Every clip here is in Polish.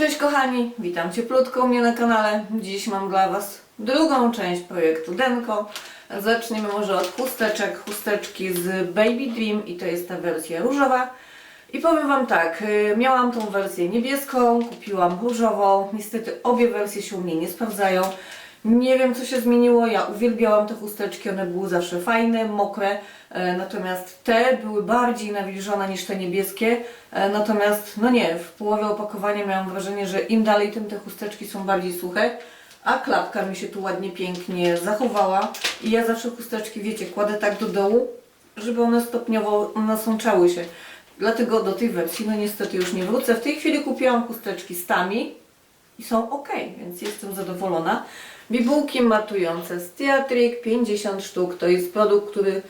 Cześć kochani, witam cieplutko u mnie na kanale. Dziś mam dla Was drugą część projektu Denko. Zaczniemy może od chusteczek, chusteczki z Baby Dream i to jest ta wersja różowa. I powiem Wam tak, y, miałam tą wersję niebieską, kupiłam różową. Niestety obie wersje się u mnie nie sprawdzają. Nie wiem co się zmieniło, ja uwielbiałam te chusteczki, one były zawsze fajne, mokre, e, natomiast te były bardziej nawilżone niż te niebieskie, e, natomiast no nie, w połowie opakowania miałam wrażenie, że im dalej tym te chusteczki są bardziej suche, a klapka mi się tu ładnie, pięknie zachowała i ja zawsze chusteczki, wiecie, kładę tak do dołu, żeby one stopniowo nasączały się. Dlatego do tej wersji no niestety już nie wrócę. W tej chwili kupiłam chusteczki z Tami, i są ok, więc jestem zadowolona. Bibułki matujące z Theatrik 50 sztuk to jest produkt, który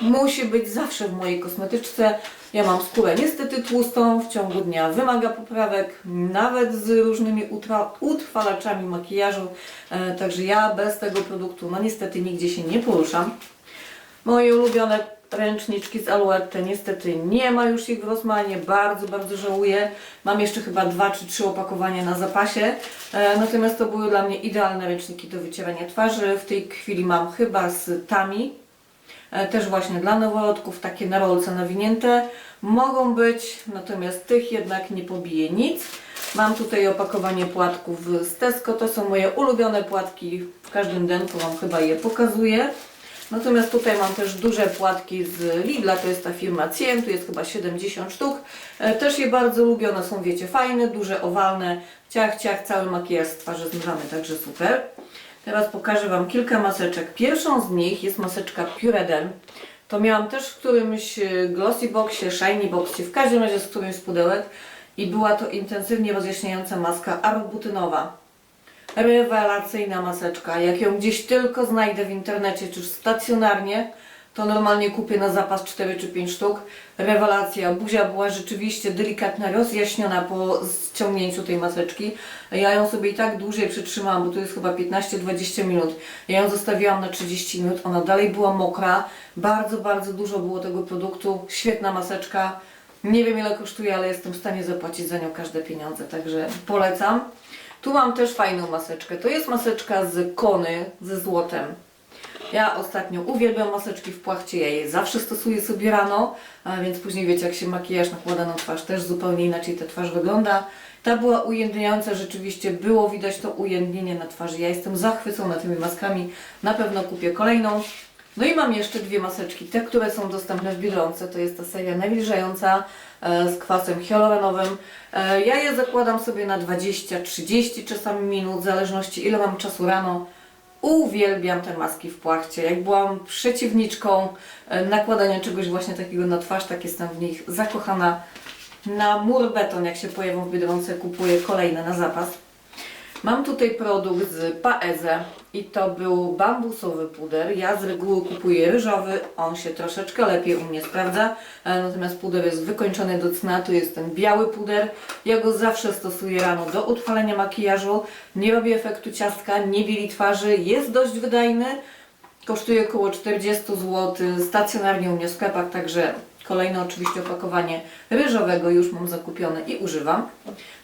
musi być zawsze w mojej kosmetyczce. Ja mam skórę niestety tłustą, w ciągu dnia wymaga poprawek, nawet z różnymi utrwalaczami makijażu, e, także ja bez tego produktu no niestety nigdzie się nie poruszam. Moje ulubione ręczniczki z Alouette, niestety nie ma już ich w Rossmanie, bardzo, bardzo żałuję. Mam jeszcze chyba dwa czy trzy opakowania na zapasie, e, natomiast to były dla mnie idealne ręczniki do wycierania twarzy. W tej chwili mam chyba z Tami, e, też właśnie dla noworodków, takie na rolce nawinięte. Mogą być, natomiast tych jednak nie pobije nic. Mam tutaj opakowanie płatków z Tesco, to są moje ulubione płatki, w każdym denku Wam chyba je pokazuję. Natomiast tutaj mam też duże płatki z Lidla, to jest ta firma Cien, tu jest chyba 70 sztuk. E, Też je bardzo lubię, one są wiecie fajne, duże, owalne. Ciach, ciach, cały makijaż z twarzy zmywamy, także super. Teraz pokażę Wam kilka maseczek. Pierwszą z nich jest maseczka Pureden. To miałam też w którymś e, Glossy Boxie, Shiny Boxie, w każdym razie z którymś z pudełek. I była to intensywnie rozjaśniająca maska arbutynowa. Rewelacyjna maseczka. Jak ją gdzieś tylko znajdę w internecie, czy stacjonarnie, to normalnie kupię na zapas 4 czy 5 sztuk. Rewelacja. Buzia była rzeczywiście delikatna, rozjaśniona po ściągnięciu tej maseczki. Ja ją sobie i tak dłużej przytrzymałam, bo to jest chyba 15-20 minut. Ja ją zostawiłam na 30 minut. Ona dalej była mokra. Bardzo, bardzo dużo było tego produktu. Świetna maseczka. Nie wiem ile kosztuje, ale jestem w stanie zapłacić za nią każde pieniądze, także polecam. Tu mam też fajną maseczkę. To jest maseczka z kony ze złotem. Ja ostatnio uwielbiam maseczki w płachcie, ja je zawsze stosuję sobie rano, więc później wiecie, jak się makijaż nakłada na twarz, też zupełnie inaczej ta twarz wygląda. Ta była ujędniająca, rzeczywiście było widać to ujędnienie na twarzy. Ja jestem zachwycona tymi maskami, na pewno kupię kolejną. No i mam jeszcze dwie maseczki, te, które są dostępne w Biedronce, to jest ta seria nawilżająca z kwasem hyaluronowym. E, ja je zakładam sobie na 20-30 czasami minut, w zależności ile mam czasu rano. Uwielbiam te maski w płachcie. Jak byłam przeciwniczką e, nakładania czegoś właśnie takiego na twarz, tak jestem w nich zakochana. Na mur beton, jak się pojawią w Biedronce, kupuję kolejne na zapas. Mam tutaj produkt z Paeze i to był bambusowy puder. Ja z reguły kupuję ryżowy, on się troszeczkę lepiej u mnie sprawdza, e, natomiast puder jest wykończony do cna, to jest ten biały puder. Ja go zawsze stosuję rano do utrwalenia makijażu, nie robi efektu ciastka, nie bieli twarzy, jest dość wydajny, kosztuje około 40 zł, stacjonarnie u mnie w sklepach, także kolejne oczywiście opakowanie ryżowego już mam zakupione i używam.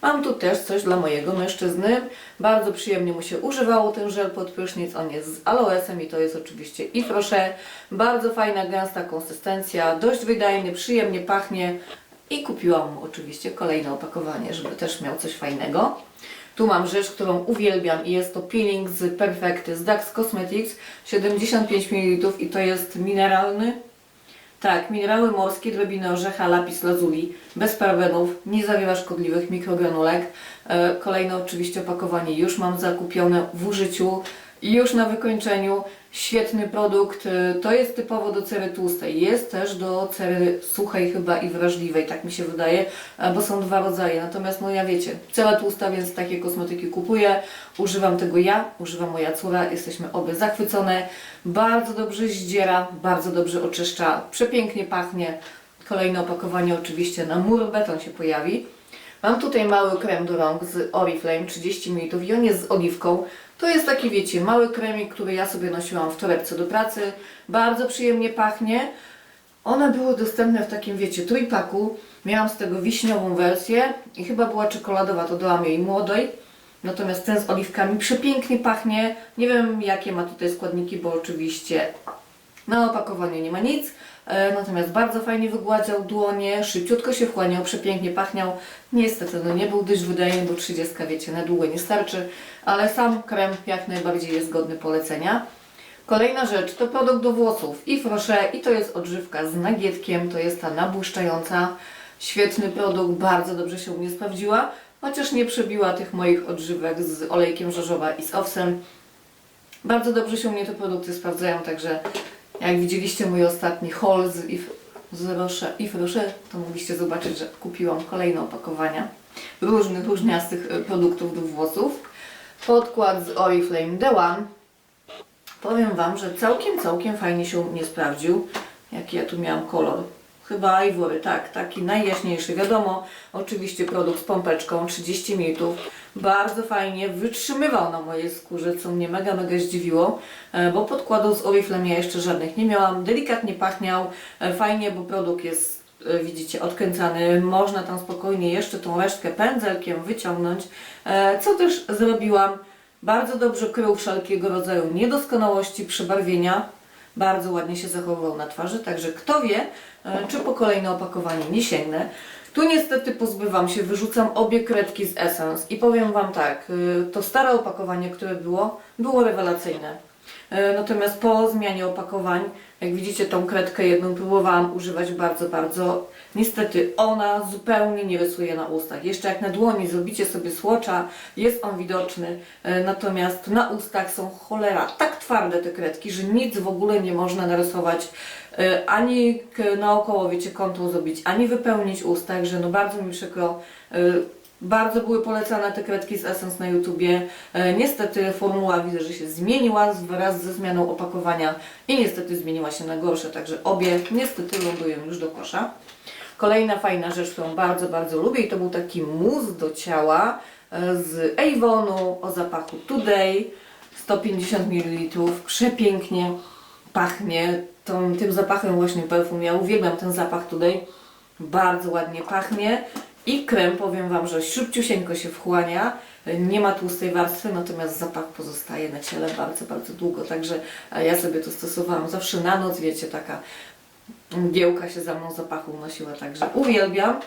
Mam tu też coś dla mojego mężczyzny. Bardzo przyjemnie mu się używało ten żel pod prysznic. On jest z aloesem i to jest oczywiście i proszę. Bardzo fajna, gęsta konsystencja, dość wydajny, przyjemnie pachnie. I kupiłam mu oczywiście kolejne opakowanie, żeby też miał coś fajnego. Tu mam rzecz, którą uwielbiam i jest to peeling z Perfekty z Dax Cosmetics 75 ml i to jest mineralny tak, minerały morskie, drobiny orzecha, lapis lazuli, bez parabenów, nie zawiera szkodliwych mikrogranulek. E, Kolejne oczywiście opakowanie już mam zakupione w użyciu, już na wykończeniu. Świetny produkt, e, to jest typowo do cery tłustej, jest też do cery suchej chyba i wrażliwej, tak mi się wydaje, bo są dwa rodzaje. Natomiast no ja wiecie, cera tłusta, więc takie kosmetyki kupuję, używam tego ja, używa moja córa, jesteśmy obie zachwycone. Bardzo dobrze zdziera, bardzo dobrze oczyszcza, przepięknie pachnie. Kolejne opakowanie oczywiście na mur beton się pojawi. Mam tutaj mały krem do rąk z Oriflame 30 ml i on jest z oliwką. To jest taki, wiecie, mały kremik, który ja sobie nosiłam w torebce do pracy. Bardzo przyjemnie pachnie. One były dostępne w takim, wiecie, trójpaku. Miałam z tego wiśniową wersję i chyba była czekoladowa, to dałam jej młodej. Natomiast ten z oliwkami przepięknie pachnie. Nie wiem jakie ma tutaj składniki, bo oczywiście na opakowaniu nie ma nic. E, Natomiast bardzo fajnie wygładzał dłonie, szybciutko się wchłaniał, przepięknie pachniał. Niestety no nie był dość wydajny, bo 30 wiecie, na długo nie starczy, ale sam krem jak najbardziej jest godny polecenia. Kolejna rzecz to produkt do włosów i proszę, i to jest odżywka z nagietkiem, to jest ta nabłyszczająca. Świetny produkt, bardzo dobrze się u mnie sprawdziła, chociaż nie przebiła tych moich odżywek z olejkiem żarzowa i z owsem. Bardzo dobrze się u mnie te produkty sprawdzają, także jak widzieliście mój ostatni haul z If, z Roche, If Roche, to mogliście zobaczyć, że kupiłam kolejne opakowania różnych, różniastych e, produktów do włosów. Podkład z Oriflame The One. Powiem Wam, że całkiem, całkiem fajnie się mnie sprawdził. Jaki ja tu miałam kolor? Chyba Ivory, tak, taki najjaśniejszy. Wiadomo, oczywiście produkt z pompeczką, 30 ml. Bardzo fajnie wytrzymywał na mojej skórze, co mnie mega, mega zdziwiło, e, bo podkładów z Oriflame ja jeszcze żadnych nie miałam. Delikatnie pachniał, e, fajnie, bo produkt jest, e, widzicie, odkręcany. Można tam spokojnie jeszcze tą resztkę pędzelkiem wyciągnąć, co też zrobiłam. Bardzo dobrze krył wszelkiego rodzaju niedoskonałości, przebarwienia. Bardzo ładnie się zachowywał na twarzy, także kto wie, czy po kolejne opakowanie nie sięgnę. Tu niestety pozbywam się, wyrzucam obie kredki z Essence i powiem Wam tak, y, to stare opakowanie, które było, było rewelacyjne. E, Natomiast po zmianie opakowań, jak widzicie tą kredkę jedną próbowałam używać bardzo, bardzo. Niestety ona zupełnie nie rysuje na ustach. Jeszcze jak na dłoni zrobicie sobie słocza, jest on widoczny. E, Natomiast na ustach są cholera tak twarde te kredki, że nic w ogóle nie można narysować. e, Ani naokoło, wiecie, kontur zrobić, ani wypełnić ust. Także no bardzo mi przykro. Bardzo były polecane te kredki z Essence na YouTubie. E, niestety formuła widzę, że się zmieniła wraz ze zmianą opakowania i niestety zmieniła się na gorsze, także obie niestety lądują już do kosza. Kolejna fajna rzecz, którą bardzo, bardzo lubię i to był taki mus do ciała e, z Avonu o zapachu Today 150 ml. Przepięknie pachnie tą, tym zapachem właśnie perfum. Ja uwielbiam ten zapach Today. Bardzo ładnie pachnie. I krem, powiem Wam, że szybciusieńko się wchłania, nie ma tłustej warstwy, natomiast zapach pozostaje na ciele bardzo, bardzo długo. Także e, ja sobie to stosowałam zawsze na noc, wiecie, taka mgiełka się za mną zapachu unosiła, także uwielbiam.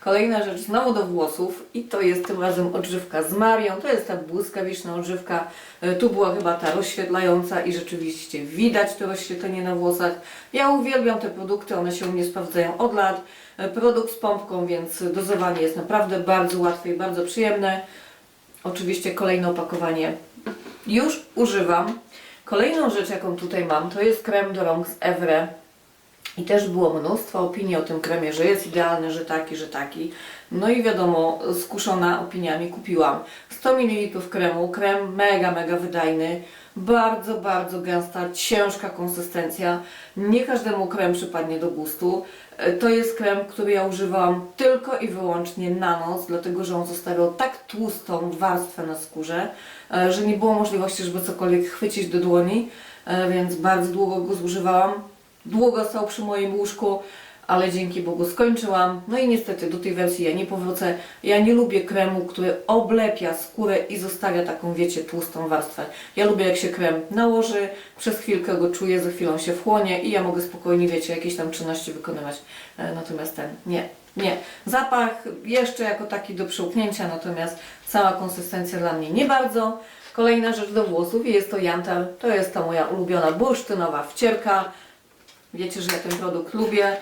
Kolejna rzecz znowu do włosów i to jest tym razem odżywka z Marią, to jest ta błyskawiczna odżywka, E, tu była chyba ta rozświetlająca i rzeczywiście widać to rozświetlenie na włosach. Ja uwielbiam te produkty, one się u mnie sprawdzają od lat. E, Produkt z pompką, więc dozowanie jest naprawdę bardzo łatwe i bardzo przyjemne. Oczywiście kolejne opakowanie już używam. Kolejną rzecz, jaką tutaj mam, to jest krem do rąk z Evre. I też było mnóstwo opinii o tym kremie, że jest idealny, że taki, że taki. No i wiadomo, skuszona opiniami kupiłam 100 ml kremu. Krem mega, mega wydajny. Bardzo, bardzo gęsta, ciężka konsystencja. Nie każdemu krem przypadnie do gustu. E, To jest krem, który ja używałam tylko i wyłącznie na noc, dlatego że on zostawiał tak tłustą warstwę na skórze, e, że nie było możliwości, żeby cokolwiek chwycić do dłoni, e, więc bardzo długo go zużywałam. Długo stał przy moim łóżku, ale dzięki Bogu skończyłam. No i niestety do tej wersji ja nie powrócę. Ja nie lubię kremu, który oblepia skórę i zostawia taką, wiecie, tłustą warstwę. Ja lubię jak się krem nałoży, przez chwilkę go czuję, za chwilą się wchłonie i ja mogę spokojnie, wiecie, jakieś tam czynności wykonywać. E, Natomiast ten, nie, nie. Zapach jeszcze jako taki do przełknięcia, natomiast cała konsystencja dla mnie nie bardzo. Kolejna rzecz do włosów jest to Jantar. To jest ta moja ulubiona bursztynowa wcierka. Wiecie, że ja ten produkt lubię.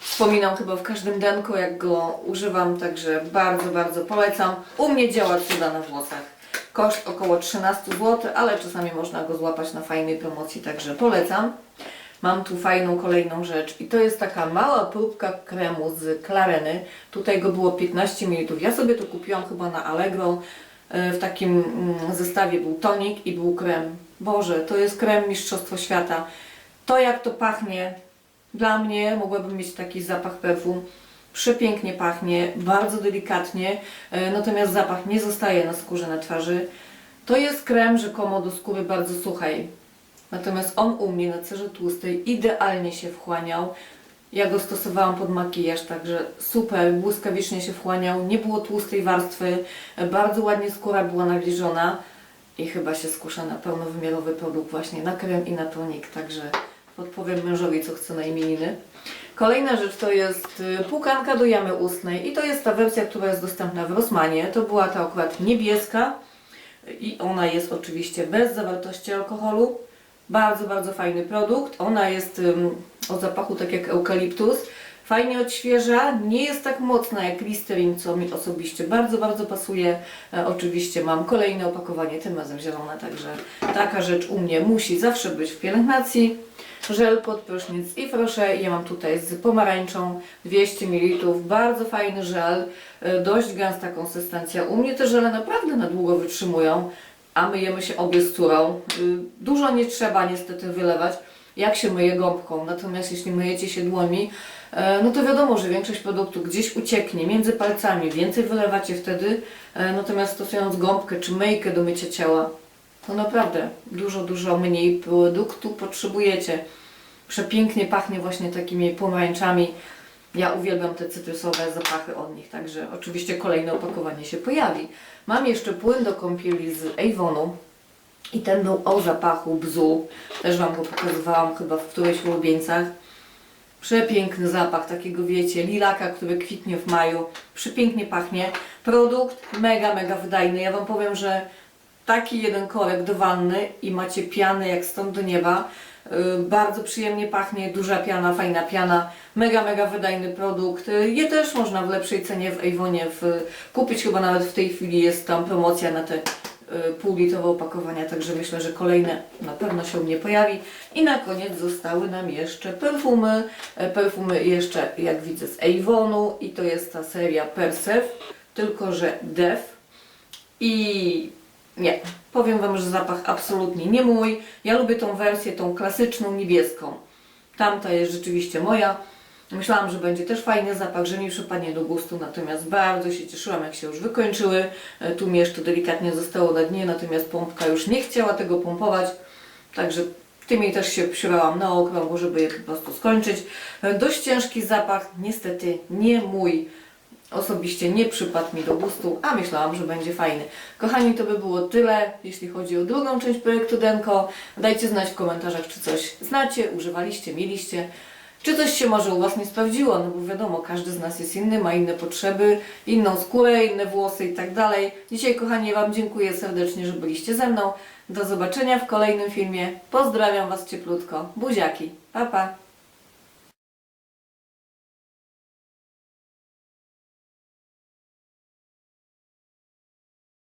Wspominam chyba w każdym denko, jak go używam, także bardzo, bardzo polecam. U mnie działa cuda na włosach. Koszt około 13 zł, ale czasami można go złapać na fajnej promocji, także polecam. Mam tu fajną kolejną rzecz i to jest taka mała próbka kremu z Klareny. Tutaj go było 15 ml. Ja sobie to kupiłam chyba na Allegro. E, W takim mm, zestawie był tonik i był krem. Boże, to jest krem Mistrzostwo Świata. To jak to pachnie, dla mnie mogłabym mieć taki zapach perfum. Przepięknie pachnie, bardzo delikatnie, e, natomiast zapach nie zostaje na skórze, na twarzy. To jest krem rzekomo do skóry bardzo suchej. Natomiast on u mnie na cerze tłustej idealnie się wchłaniał. Ja go stosowałam pod makijaż, także super, błyskawicznie się wchłaniał, nie było tłustej warstwy, bardzo ładnie skóra była nawilżona i chyba się skuszę na pełnowymiarowy produkt właśnie na krem i na tonik, także podpowiem mężowi, co chce na imieniny. Kolejna rzecz to jest y, płukanka do jamy ustnej i to jest ta wersja, która jest dostępna w Rossmanie. To była ta akurat niebieska i ona jest oczywiście bez zawartości alkoholu. Bardzo, bardzo fajny produkt. Ona jest o zapachu tak jak eukaliptus. Fajnie odświeża, nie jest tak mocna jak Listerine, co mi osobiście bardzo, bardzo pasuje. E, oczywiście mam kolejne opakowanie, tym razem zielone, także taka rzecz u mnie musi zawsze być w pielęgnacji. Żel pod prysznic i proszę, ja mam tutaj z pomarańczą 200 ml, bardzo fajny żel, e, dość gęsta konsystencja. U mnie te żele naprawdę na długo wytrzymują, a myjemy się obie z. Y, Dużo nie trzeba niestety wylewać, jak się myje gąbką, natomiast jeśli myjecie się dłońmi, e, no to wiadomo, że większość produktu gdzieś ucieknie między palcami, więcej wylewacie wtedy, e, natomiast stosując gąbkę czy myjkę do mycia ciała, to naprawdę dużo, dużo mniej produktu potrzebujecie. Przepięknie pachnie właśnie takimi pomarańczami. Ja uwielbiam te cytrusowe zapachy od nich, także oczywiście kolejne opakowanie się pojawi. Mam jeszcze płyn do kąpieli z Avonu i ten był o zapachu bzu. Też Wam go pokazywałam chyba w którejś ulubieńcach. Przepiękny zapach takiego, wiecie, lilaka, który kwitnie w maju. Przepięknie pachnie. Produkt mega, mega wydajny. Ja Wam powiem, że taki jeden korek do wanny i macie pianę jak stąd do nieba. Yy, Bardzo przyjemnie pachnie, duża piana, fajna piana, mega, mega wydajny produkt. Yy, Je też można w lepszej cenie w Avonie w, kupić, chyba nawet w tej chwili jest tam promocja na te półlitrowe opakowania, także myślę, że kolejne na pewno się u mnie pojawi. I na koniec zostały nam jeszcze perfumy. E, Perfumy jeszcze, jak widzę, z Avonu i to jest ta seria Persev, tylko że Def. I nie, powiem Wam, że zapach absolutnie nie mój. Ja lubię tą wersję, tą klasyczną niebieską. Tamta jest rzeczywiście moja. Myślałam, że będzie też fajny zapach, że mi przypadnie do gustu, natomiast bardzo się cieszyłam, jak się już wykończyły. E, Tu mi jeszcze delikatnie zostało na dnie, natomiast pompka już nie chciała tego pompować. Także tymi też się psiurałam na okrągło, żeby je po prostu skończyć. E, Dość ciężki zapach, niestety nie mój osobiście nie przypadł mi do gustu, a myślałam, że będzie fajny. Kochani, to by było tyle, jeśli chodzi o drugą część projektu Denko. Dajcie znać w komentarzach, czy coś znacie, używaliście, mieliście. Czy coś się może u Was nie sprawdziło, no bo wiadomo, każdy z nas jest inny, ma inne potrzeby, inną skórę, inne włosy i tak dalej. Dzisiaj, kochani, Wam dziękuję serdecznie, że byliście ze mną. Do zobaczenia w kolejnym filmie. Pozdrawiam Was cieplutko. Buziaki. Pa, pa.